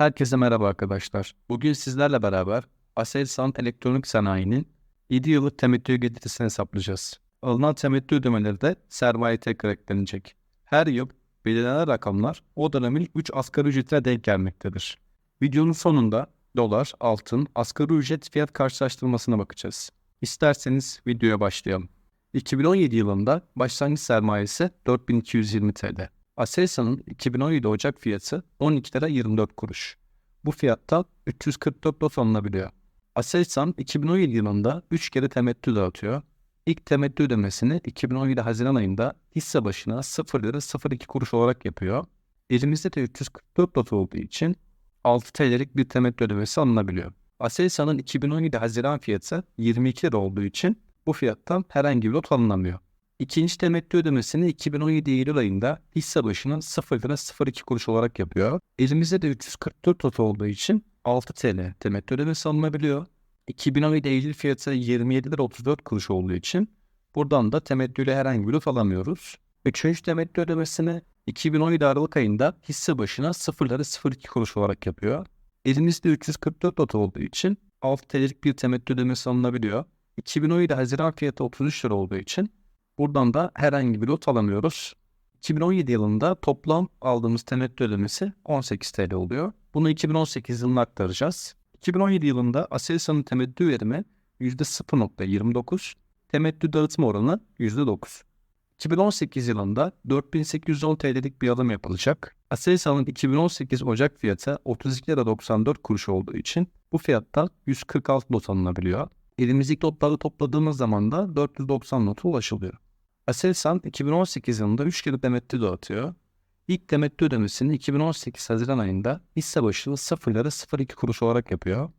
Herkese merhaba arkadaşlar. Bugün sizlerle beraber Aselsan Elektronik Sanayi'nin 7 yıllık temettü getirisini hesaplayacağız. Alınan temettü ödemeleri de sermaye tekrar eklenecek. Her yıl belirlenen rakamlar o dönemin 3 asgari ücretine denk gelmektedir. Videonun sonunda dolar, altın, asgari ücret fiyat karşılaştırmasına bakacağız. İsterseniz videoya başlayalım. 2017 yılında başlangıç sermayesi 4220 TL. Aselsan'ın 2017 Ocak fiyatı 12 lira 24 kuruş. Bu fiyatta 344 lot alınabiliyor. Aselsan 2017 yılında 3 kere temettü dağıtıyor. İlk temettü ödemesini 2017 Haziran ayında hisse başına 0 lira 02 kuruş olarak yapıyor. Elimizde de 344 lot olduğu için 6 TL'lik bir temettü ödemesi alınabiliyor. Aselsan'ın 2017 Haziran fiyatı 22 lira olduğu için bu fiyattan herhangi bir lot alınamıyor. İkinci temettü ödemesini 2017 Eylül ayında hisse başına 0 lira 02 kuruş olarak yapıyor. Elimizde de 344 lot olduğu için 6 TL temettü ödemesi alınabiliyor. 2017 Eylül fiyatı 27 lira 34 kuruş olduğu için buradan da temettüyle herhangi bir lot alamıyoruz. Üçüncü temettü ödemesini 2017 Aralık ayında hisse başına 0 lira 02 kuruş olarak yapıyor. Elimizde 344 lot olduğu için 6 TL'lik bir temettü ödemesi alınabiliyor. 2017 Haziran fiyatı 33 lira olduğu için buradan da herhangi bir lot alamıyoruz. 2017 yılında toplam aldığımız temettü ödemesi 18 TL oluyor. Bunu 2018 yılına aktaracağız. 2017 yılında Aselsan'ın temettü verimi %0.29, temettü dağıtma oranı %9. 2018 yılında 4810 TL'lik bir alım yapılacak. Aselsan'ın 2018 Ocak fiyatı 32 lira 94 kuruş olduğu için bu fiyattan 146 lot alınabiliyor. Elimizdeki notları topladığımız zaman da 490 nota ulaşılıyor. Aselsan 2018 yılında 3 kere temettü dağıtıyor. İlk temettü ödemesini 2018 Haziran ayında hisse başına 0 lira 02 kuruş olarak yapıyor.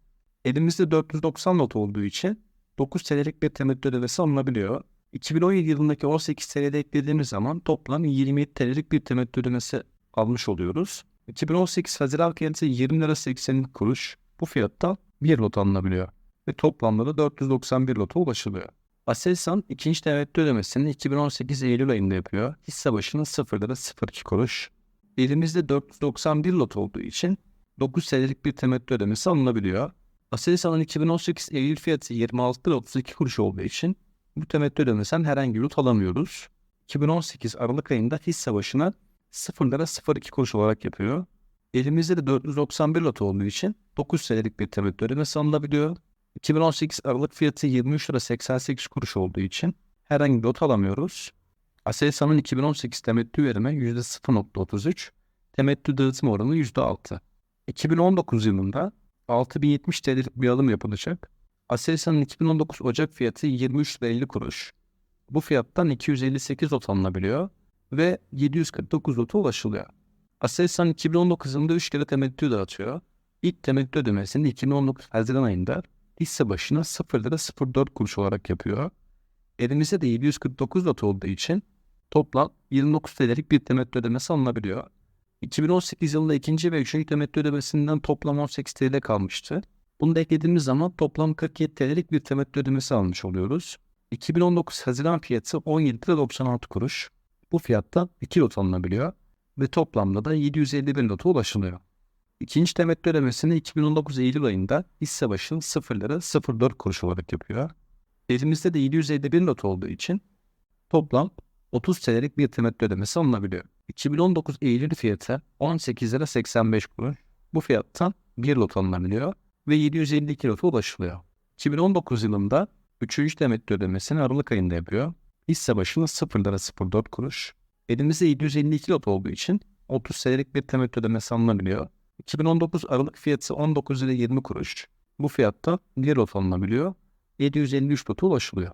Elimizde 490 not olduğu için 9 TL'lik bir temettü ödemesi alınabiliyor. 2017 yılındaki 18 TL'de eklediğimiz zaman toplam 27 TL'lik bir temettü ödemesi almış oluyoruz. 2018 Haziran fiyatı 20 lira 80 kuruş. Bu fiyatta bir lot alınabiliyor ve toplamda da 491 lota ulaşılıyor. Aselsan ikinci temettü ödemesini 2018 Eylül ayında yapıyor. Hisse başına 0 lira 02 kuruş. Elimizde 491 lot olduğu için 9 senelik bir temettü ödemesi alınabiliyor. Aselsan'ın 2018 Eylül fiyatı 26 lira 32 kuruş olduğu için bu temettü ödemesinden herhangi bir lot alamıyoruz. 2018 Aralık ayında hisse başına 0 lira 02 kuruş olarak yapıyor. Elimizde de 491 lot olduğu için 9 senelik bir temettü ödemesi alınabiliyor. 2018 Aralık fiyatı 23 lira 88 kuruş olduğu için herhangi bir lot alamıyoruz. Aselsan'ın 2018 temettü verimi %0.33, temettü dağıtım oranı %6. 2019 yılında 6070 TL'lik bir alım yapılacak. Aselsan'ın 2019 Ocak fiyatı 23 lira 50 kuruş. Bu fiyattan 258 lot alınabiliyor ve 749 lota ulaşılıyor. Aselsan 2019 yılında 3 kere temettü dağıtıyor. İlk temettü ödemesini 2019 Haziran ayında hisse başına 0 lira 04 kuruş olarak yapıyor. Elimizde de 749 lot olduğu için toplam 29 TL'lik bir temettü ödemesi alınabiliyor. 2018 yılında ikinci ve üçüncü temettü ödemesinden toplam 18 TL kalmıştı. Bunu da eklediğimiz zaman toplam 47 TL'lik bir temettü ödemesi almış oluyoruz. 2019 Haziran fiyatı 17 lira 96 kuruş. Bu fiyatta 2 lot alınabiliyor ve toplamda da 751 lota ulaşılıyor. İkinci temettü ödemesini 2019 Eylül ayında hisse başına 0 lira 04 kuruş olarak yapıyor. Elimizde de 751 lot olduğu için toplam 30 TL'lik bir temettü ödemesi alınabiliyor. 2019 Eylül fiyatı 18 lira 85 kuruş. Bu fiyattan bir lot alınabiliyor ve 752 lota ulaşılıyor. 2019 yılında 3. temettü ödemesini Aralık ayında yapıyor. Hisse başına 0 lira 04 kuruş. Elimizde 752 lot olduğu için 30 TL'lik bir temettü ödemesi alınabiliyor. 2019 Aralık fiyatı 19 lira 20 kuruş. Bu fiyatta bir lot alınabiliyor. 753 lota ulaşılıyor.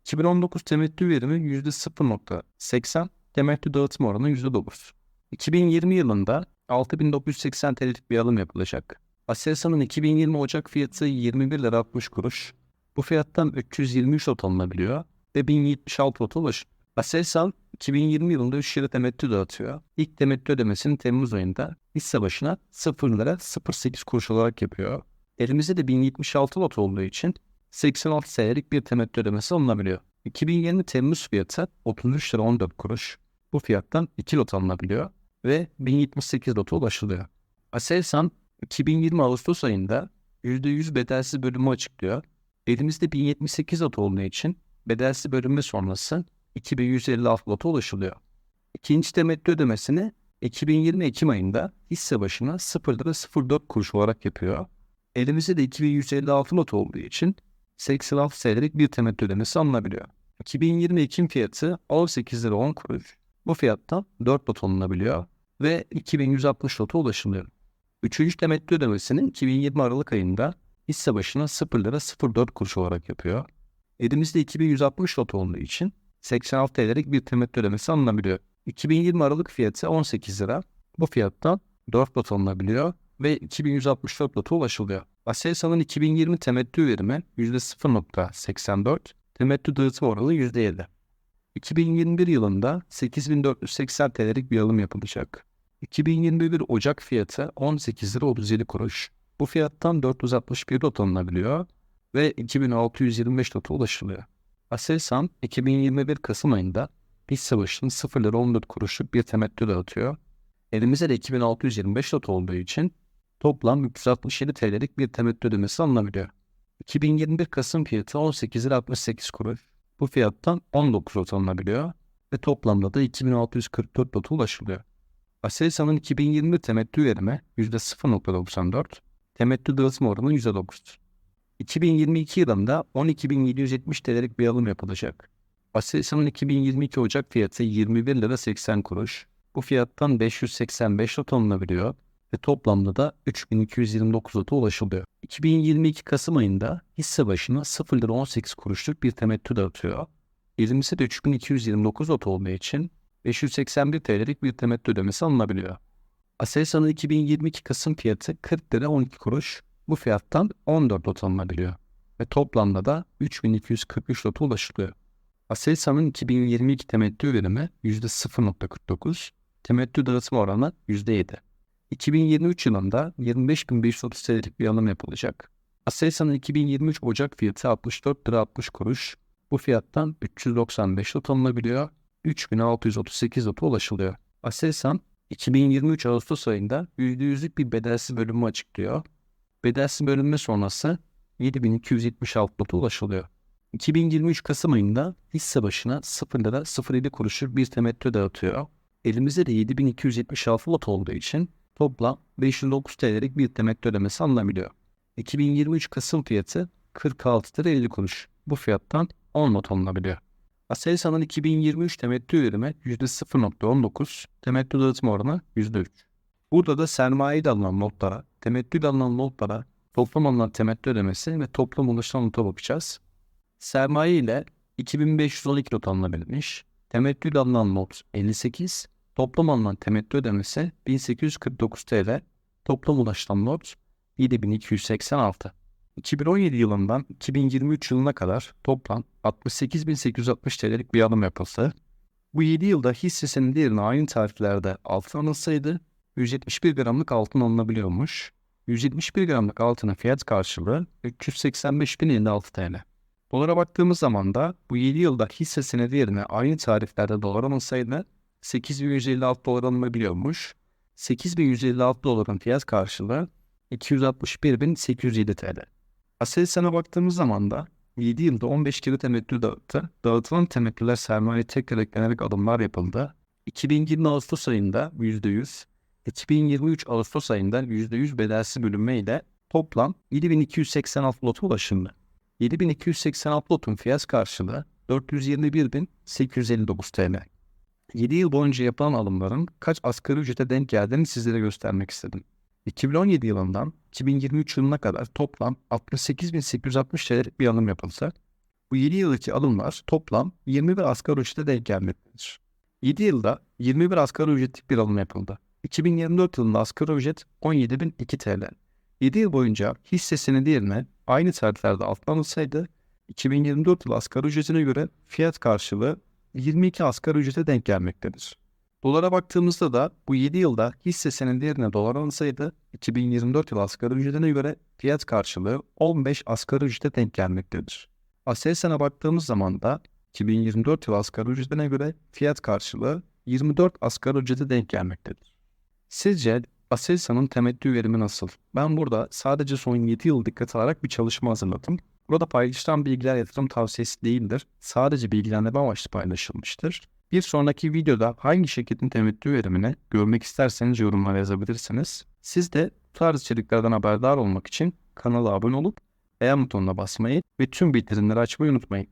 2019 temettü verimi %0.80, temettü dağıtım oranı %9. 2020 yılında 6980 TL'lik bir alım yapılacak. Aselsan'ın 2020 Ocak fiyatı 21 lira 60 kuruş. Bu fiyattan 323 lot alınabiliyor ve 1076 lota ulaşıyor. Aselsan 2020 yılında 3 yılı temettü dağıtıyor. İlk temettü ödemesini Temmuz ayında hisse başına 0 lira 08 kuruş olarak yapıyor. Elimizde de 1076 lot olduğu için 86 senelik bir temettü ödemesi alınabiliyor. 2020 Temmuz fiyatı 33 lira 14 kuruş. Bu fiyattan 2 lot alınabiliyor ve 1078 lota ulaşılıyor. Aselsan 2020 Ağustos ayında %100 bedelsiz bölümü açıklıyor. Elimizde 1078 lot olduğu için bedelsiz bölünme sonrası 2156 lota ulaşılıyor. İkinci temettü ödemesini 2020 Ekim ayında hisse başına 0 lira 04 kuruş olarak yapıyor. Elimizde de 2156 lot olduğu için 86 TL'lik bir temettü ödemesi alınabiliyor. 2020 Ekim fiyatı 18 lira 10 kuruş. Bu fiyattan 4 lot alınabiliyor ve 2160 lota ulaşılıyor. Üçüncü temettü ödemesini 2020 Aralık ayında hisse başına 0 lira 04 kuruş olarak yapıyor. Elimizde 2160 lot olduğu için 86 TL'lik bir temettü ödemesi alınabiliyor. 2020 Aralık fiyatı 18 lira. Bu fiyattan 4 lot alınabiliyor ve 2164 lota ulaşılıyor. Aselsan'ın 2020 temettü verimi %0.84, temettü dağıtım oranı %7. 2021 yılında 8480 TL'lik bir alım yapılacak. 2021 Ocak fiyatı 18 lira 37 kuruş. Bu fiyattan 461 lot alınabiliyor ve 2625 lota ulaşılıyor. Aselsan 2021 Kasım ayında hisse başına 0 lira 14 kuruşluk bir temettü dağıtıyor. Elimizde de 2625 lot olduğu için toplam 367 TL'lik bir temettü ödemesi alınabiliyor. 2021 Kasım fiyatı 18 lira 68 kuruş. Bu fiyattan 19 lot alınabiliyor ve toplamda da 2644 lota ulaşılıyor. Aselsan'ın 2020 temettü verimi %0.94, temettü dağıtım oranı %9'dur. 2022 yılında 12.770 TL'lik bir alım yapılacak. Aselsan'ın 2022 Ocak fiyatı 21 lira 80 kuruş. Bu fiyattan 585 lot alınabiliyor ve toplamda da 3229 lota ulaşılıyor. 2022 Kasım ayında hisse başına 0 lira 18 kuruşluk bir temettü dağıtıyor. Elimizde de 3229 lot olduğu için 581 TL'lik bir temettü ödemesi alınabiliyor. Aselsan'ın 2022 Kasım fiyatı 40 lira 12 kuruş. Bu fiyattan 14 lot alınabiliyor ve toplamda da 3243 lota ulaşılıyor. Aselsan'ın 2022 temettü verimi %0.49, temettü dağıtım oranı %7. 2023 yılında 25.530 TL'lik bir alım yapılacak. Aselsan'ın 2023 Ocak fiyatı 64 lira 60 kuruş. Bu fiyattan 395 lot alınabiliyor, 3638 lota ulaşılıyor. Aselsan 2023 Ağustos ayında %100'lük bir bedelsiz bölümü açıklıyor. Bedelsiz bölünme sonrası 7276 lota ulaşılıyor. 2023 Kasım ayında hisse başına 0 lira 07 kuruşluk bir temettü dağıtıyor. Elimizde de 7276 lot olduğu için toplam 509 TL'lik bir temettü ödemesi alınabiliyor. 2023 Kasım fiyatı 46 lira 50 kuruş. Bu fiyattan 10 lot alınabiliyor. Aselsan'ın 2023 temettü verimi %0.19, temettü dağıtım oranı %3. Burada da sermaye alınan notlara, temettü alınan notlara toplam alınan temettü ödemesi ve toplam ulaşılan nota bakacağız. Sermaye ile 2512 not alınabilmiş, temettü alınan not 58, toplam alınan temettü ödemesi 1849 TL, toplam ulaşılan not 7286. 2017 yılından 2023 yılına kadar toplam 68.860 TL'lik bir alım yapıldı. Bu 7 yılda hissesinin değerine aynı tariflerde altın alınsaydı 171 gramlık altın alınabiliyormuş. 171 gramlık altının fiyat karşılığı 385.056 TL. Dolara baktığımız zaman da bu 7 yılda hisse senedi yerine aynı tariflerde dolar alınsaydı 8156 dolar alınabiliyormuş. 8156 doların fiyat karşılığı 261.807 TL. Aselsan'a baktığımız zaman da 7 yılda 15 kere temettü dağıttı. Dağıtılan temettüler sermaye tekrar eklenerek adımlar yapıldı. 2020 Ağustos ayında %100, 2023 Ağustos ayında %100 bedelsiz bölünme ile toplam 7286 lota ulaşıldı. 7286 lotun fiyat karşılığı 421.859 TL. 7 yıl boyunca yapılan alımların kaç asgari ücrete denk geldiğini sizlere göstermek istedim. 2017 yılından 2023 yılına kadar toplam 68.860 TL'lik bir alım yapılsa, bu 7 yıldaki alımlar toplam 21 asgari ücrete denk gelmektedir. 7 yılda 21 asgari ücretlik bir alım yapıldı. 2024 yılında asgari ücret 17.002 TL. 7 yıl boyunca hisse senedi yerine aynı tarihlerde altlanılsaydı 2024 yılı asgari ücretine göre fiyat karşılığı 22 asgari ücrete denk gelmektedir. Dolara baktığımızda da bu 7 yılda hisse senedi yerine dolar alınsaydı 2024 yılı asgari ücretine göre fiyat karşılığı 15 asgari ücrete denk gelmektedir. Aselsan'a baktığımız zaman da 2024 yılı asgari ücretine göre fiyat karşılığı 24 asgari ücrete denk gelmektedir. Sizce Aselsan'ın temettü verimi nasıl? Ben burada sadece son 7 yıl dikkat alarak bir çalışma hazırladım. Burada paylaşılan bilgiler yatırım tavsiyesi değildir. Sadece bilgilendirme amaçlı paylaşılmıştır. Bir sonraki videoda hangi şirketin temettü verimini görmek isterseniz yorumlara yazabilirsiniz. Siz de bu tarz içeriklerden haberdar olmak için kanala abone olup beğen butonuna basmayı ve tüm bildirimleri açmayı unutmayın.